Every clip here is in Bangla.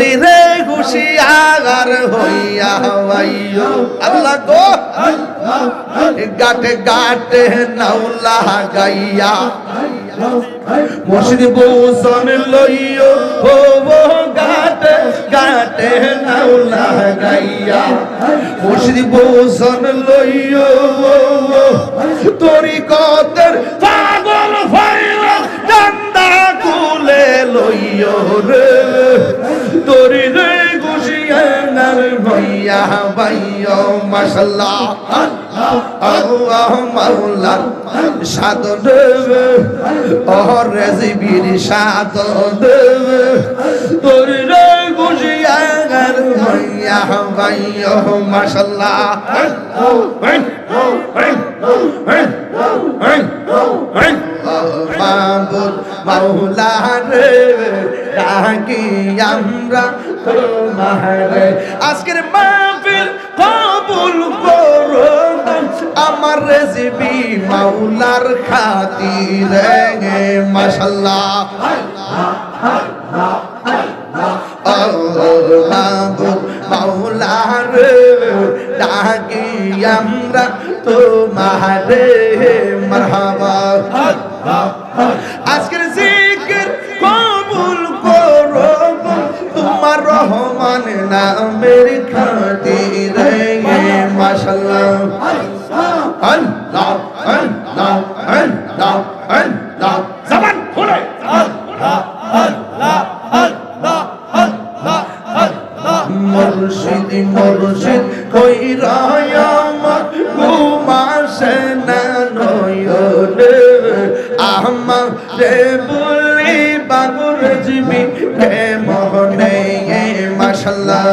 রে হুশিয়ার হইয়া হইয়া আল্লাহ গো, গাটে গাটে নাউলা গাইয়া মুর্শিদ বৌসন লইও, ও গাটে গাটে নাউলা গাইয়া মুর্শিদ বৌসন লইও, ও আজকের মাহফিল মাওলার খাতিরে, মাশাল্লাহ। ডাকি আমরা তোমারে মারহাবা। আজকের জিকির কবুল করো তোমার রহমান নামের খাতিরে রায়ামত ঘুমাসে না নয়নে। আমার রে বলি বাগুর জিবি কে মোহনে মাশাল্লাহ।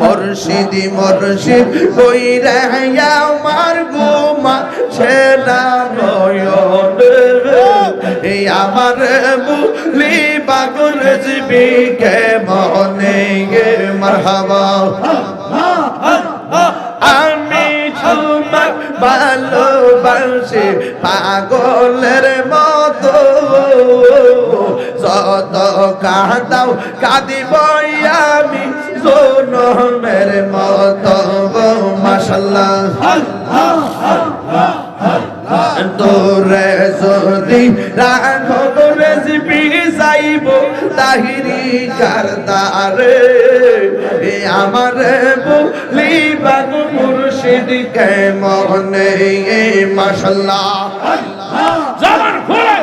মুর্শিদি, মুর্শিদ কই রায়ামার ঘুমা সে না নয়নে। এই আমার বলি বাগুর জিবি কে মোহনে মারহাবা। আমি তোমার ভালোবাসি পাগলের মতো। যত কাঁদাও কাঁদিব আমি সোনমের মতো। মাসাল্লাহ তোরে যদি রাখো রেসিপি যাইব তাহিরি কারদারে। এ আমার বলি বাগু মুর্শিদ কে মনে মাশাল্লাহ। জবান খুলে।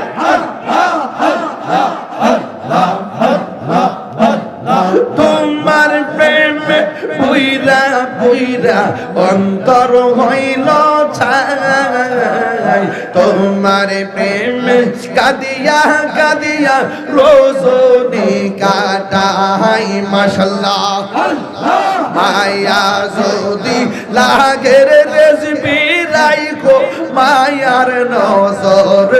তোমার প্রেমে পুইরা পুইরা অন্তর ছাই তোমার প্রেমে কাদিয়া কাদিয়া রোজনি কাটাই, মাশাল্লাহ। মায়া যদি লাগের রেসিপি রাইখো মায়ার নজর।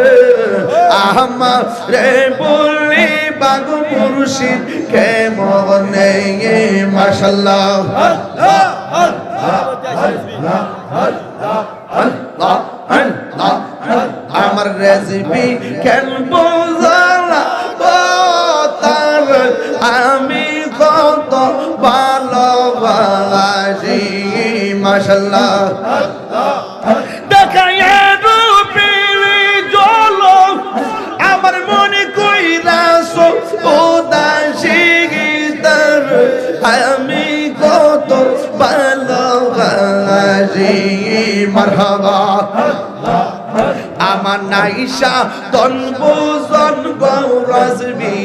আহমা রে বলি, বাগু মুর্শিদ কে মনে মাশাল্লাহ। আল্লাহ আল্লাহ। আমার রেসিপি কেন বোঝালা? তার আমি কত ভালোবাসি রূপের জলক, আমার মনে কইরাস উদাসী গীতার, আমি কত ভালোবাসি, মারহাবা। আমার নাইশা তন বুজন গৌরসবি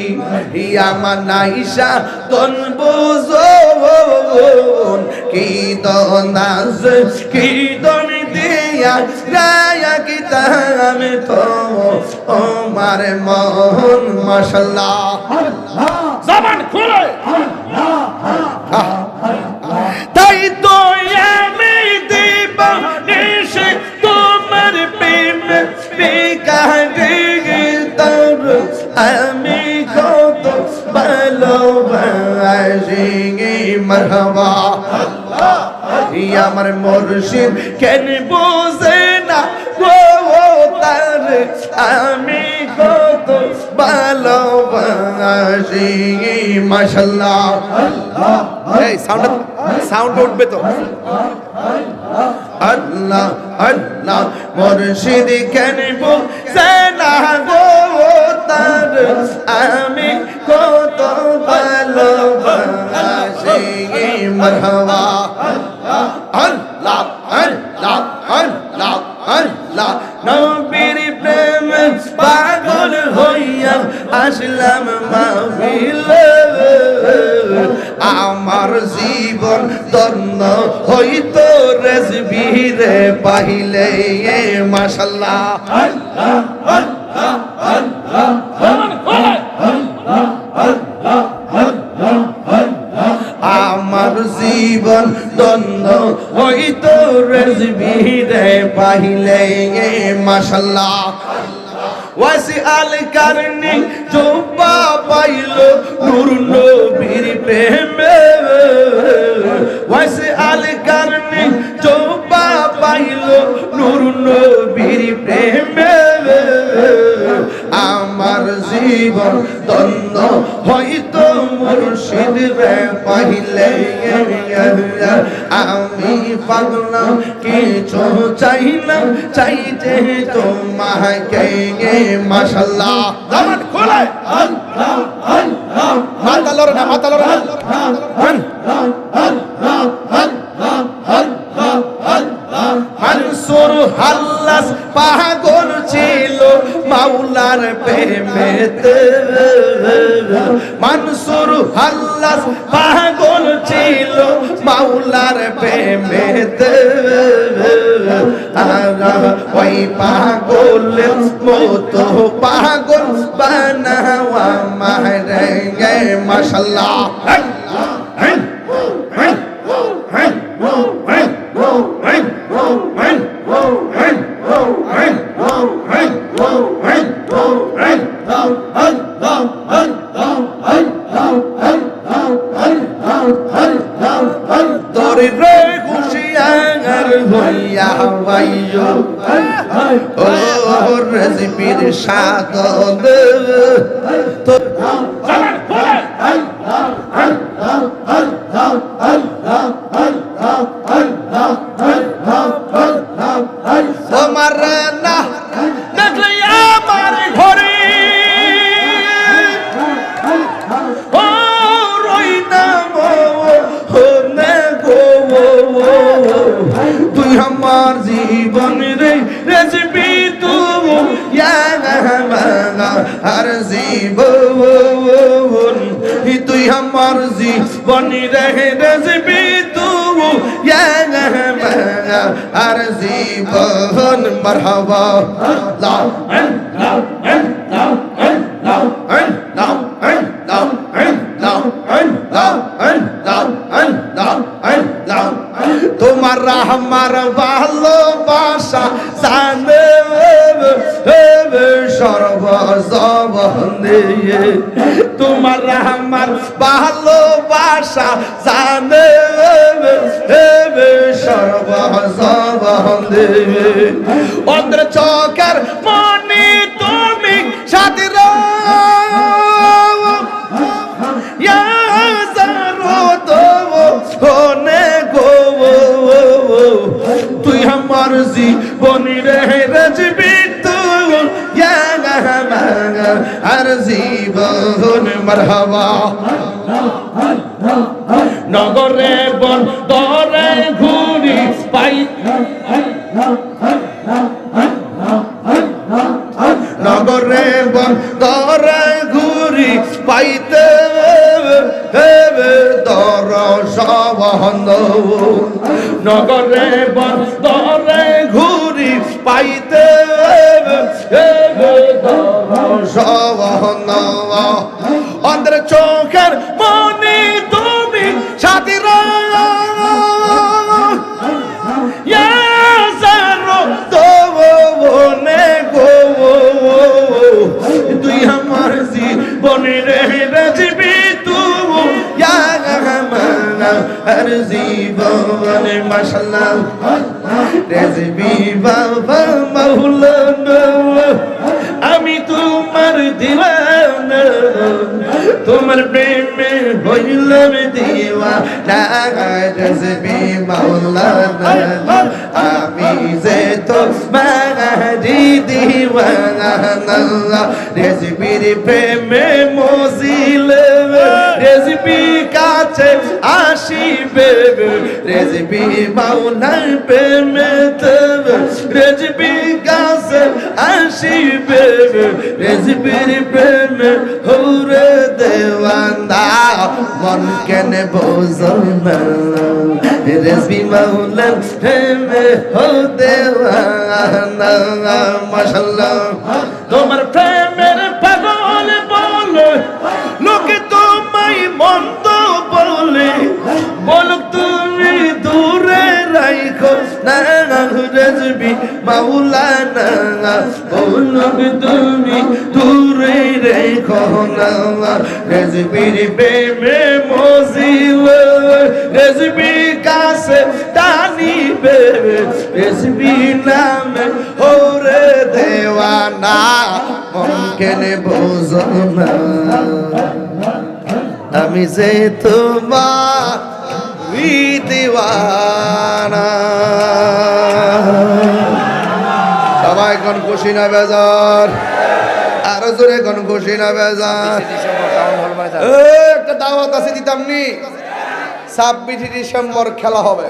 আমার নাইশা তন বুজন কি দনাজ কি দন দিয়া রায়া কি তামে তো? আমার মন মাশাল্লাহ জবান খুলে। কত ভালোবাসি মারহাবা আমার মুর্শিদ কেন বোঝে না গো তার আমি কত ভালোবাসি মাশাল্লাহ এই সাউন্ড সাউন্ড উঠবে তো আল্লাহ আল্লাহ মুর্শিদ কেন সেনা গো তার আমি কত ভালোবাসি মারহাবা। আল্লাহ আল্লাহ আল্লাহ আল্লাহ। নবীর প্রেম পাগল হইয়া আসলাম মাহফিলে। আমার জীবন দন্ন হইতো রেজবিরে পাইলে মাশাল্লাহ জবান খুলে আমার জীবন দন্ন হইতো রেজবিরে পাইলে মাশাল্লাহ। ওয়াসি আল কারনি জোবা পাইল নূর নবীর প্রেমে। ওয়াসি আল কারনি জোবা পাইল নূর নবীর প্রেমে। দন্ন হয়তো মুর্শিদ রে পাইলে আমি পাগলাম কিছু চাইলাম চাইতে তোমাকে মাশাল্লাহ জামান খোলে। মাথা লড়ে না মাথা লড়ে হাল্লাস পাগল ছিল মাওলার প্রেমেতে। তারা ওই পাগল মতো পাগল বানাওয়া মারে মাশাল্লাহ। হইয়া হইয়ো ও তোর জবান আমার জীবন রে রেসিপি তু আর জীবন মারহাবা লা তোমার আমার ভালোবাসা জানে সর্বজবন্দে তোমার আমার ভালোবাসা জানে সর্বজবন্দে অন্ধ্র চকের মনে তুমি সাথী জীবন মারহাবা। নগরে বন, দরে ঘুরি পাই। নগরে বন, দরে ঘুরি পাইতে দর সবন্ধ নগরে বন অন্ধ্র চোখের মনে তুমি সাথী তুই আমার জীবনে রাজবি তু। আর জীবনে মাসাল্লাহ রাজবি বাবা মাওলানা। আমি তোমার দিওয়ানা। তোমার প্রেমে হইলাম দিওয়ানা। তসবি মাওলানা, আমি যে তো মারি দিওয়ানা রেসিপির প্রেমে মজিলে রেসিপি কাছে আসিবে। রেসিপি মাওলার প্রেমে রেসিপি কাছে আসিবে। রেসিপির প্রেমে হৌরে দেওয়ানা মন কেনে বোঝো না রেসিপি মাওলার প্রেমে হো দেওয়ানা মাশাল্লাহ। তোমার প্রেমের রাইখো না রেজবি মাওলানা বলুক তুমি দূরে রেখো না রেজবির প্রেমে মজিল রেজবি কাছে টানিবে রেজবি নামে হোরে দেওয়ানা মনকেনে বোঝো না আমি যে তোমার দিওয়ানা খুশি না বেজার। আরও জোরে কোন খুশি না বেজার। একটা দাওয়াত আছে দিতাম নি ছাব্বিশে ডিসেম্বর খেলা হবে।